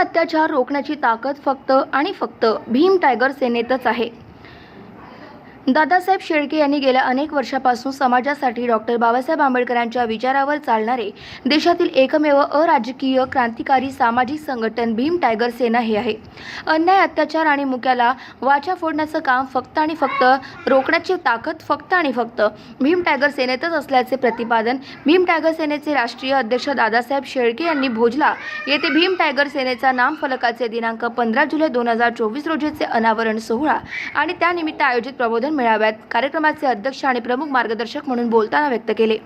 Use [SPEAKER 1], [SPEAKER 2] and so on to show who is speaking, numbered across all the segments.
[SPEAKER 1] अत्याचार रोखण्याची ताकद फक्त आणि फक्त भीम टायगर सेनेतच आहे. दादासाहेब शेळके यांनी गेल्या अनेक वर्षापासून समाजासाठी डॉक्टर बाबासाहेब आंबेडकरांच्या विचारावर चालणारे देशातील एकमेव अराजकीय क्रांतिकारी सामाजिक संघटन भीम टायगर सेना हे आहे. अन्याय अत्याचार आणि मुक्याला वाचा फोडण्याचं काम फक्त आणि फक्त रोखण्याची ताकद फक्त आणि फक्त भीम टायगर सेनेतच असल्याचे प्रतिपादन भीम टायगर सेनेचे राष्ट्रीय अध्यक्ष दादासाहेब शेळके यांनी भोजला. येथे भीम टायगर सेनेचा नामफलकाचे दिनांक पंधरा जुलै दोन हजार चोवीस रोजीचे अनावरण सोहळा आणि त्यानिमित्त आयोजित प्रबोधन मेळाव्यात कार्यक्रमाचे अध्यक्ष आणि प्रमुख मार्गदर्शक म्हणून बोलताना व्यक्त केले.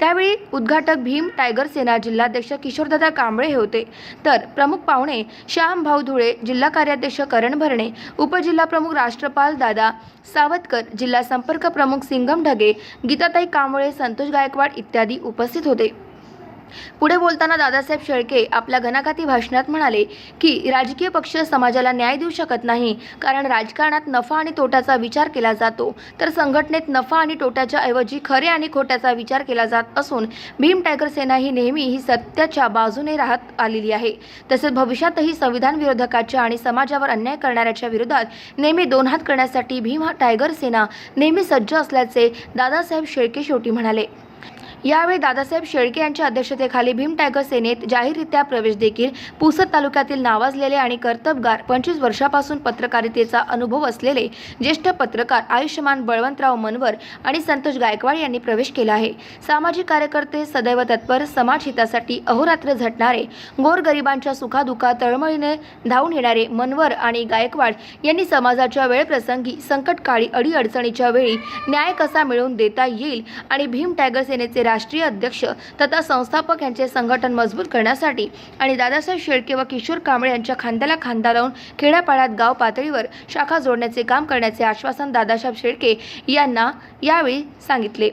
[SPEAKER 1] त्यावेळी उद्घाटक भीम टायगर सेना जिल्हाध्यक्ष किशोरदादा कांबळे हे होते. तर प्रमुख पाहुणे श्याम भाऊ धुळे जिल्हा कार्याध्यक्ष करण भरणे उपजिल्हा प्रमुख राष्ट्रपाल दादा सावतकर जिल्हा संपर्क प्रमुख सिंगम ढगे गीताताई कांबळे संतोष गायकवाड इत्यादी उपस्थित होते. पुढे बोलताना दादासाहेब शेळके आपल्या घनाघाती भाषणात म्हणाले की राजकीय पक्ष समाजाला न्याय देऊ शकत नाही कारण राजकारणात नफा आणि तोट्याचा विचार केला जातो. तर संघटनेत नफा आणि तोट्याच्या ऐवजी खरे आणि खोट्याचा विचार केला जात असून भीम टायगर सेना ही नेहमी ही सत्याच्या बाजूने राहत आलेली आहे. तसेच भविष्यातही संविधान विरोधकाच्या आणि समाजावर अन्याय करणाऱ्याच्या विरोधात नेहमी दोन हात करण्यासाठी भीम हा टायगर सेना नेहमी सज्ज असल्याचे दादासाहेब शेळके शेवटी म्हणाले. यावेळी दादासाहेब शेळके यांच्या अध्यक्षतेखाली भीम टायगर सेनेत जाहीररित्या प्रवेश देखील पुसद तालुक्यातील नावाजलेले आणि कर्तबगार पंचवीस वर्षापासून पत्रकारितेचा अनुभव असलेले ज्येष्ठ पत्रकार आयुष्यमान बळवंतराव मनवर आणि संतोष गायकवाड यांनी प्रवेश केला आहे. सामाजिक कार्यकर्ते सदैव तत्पर समाज हितासाठी अहोरात्र झटणारे गोरगरिबांच्या सुखादुखा तळमळीने धावून येणारे मनवर आणि गायकवाड यांनी समाजाच्या वेळप्रसंगी संकटकाळी अडीअडचणीच्या वेळी न्याय कसा मिळवून देता येईल आणि भीम टायगर सेनेचे राष्ट्रीय अध्यक्ष तथा संस्थापक यांचे संघटन मजबूत करण्यासाठी आणि दादासाहेब शेळके व किशोर कांबळे यांच्या खांद्याला खांदा लावून खेड्यापाड्यात गाव पातळीवर शाखा जोडण्याचे काम करण्याचे आश्वासन दादासाहेब शेळके यांना यावेळी सांगितले.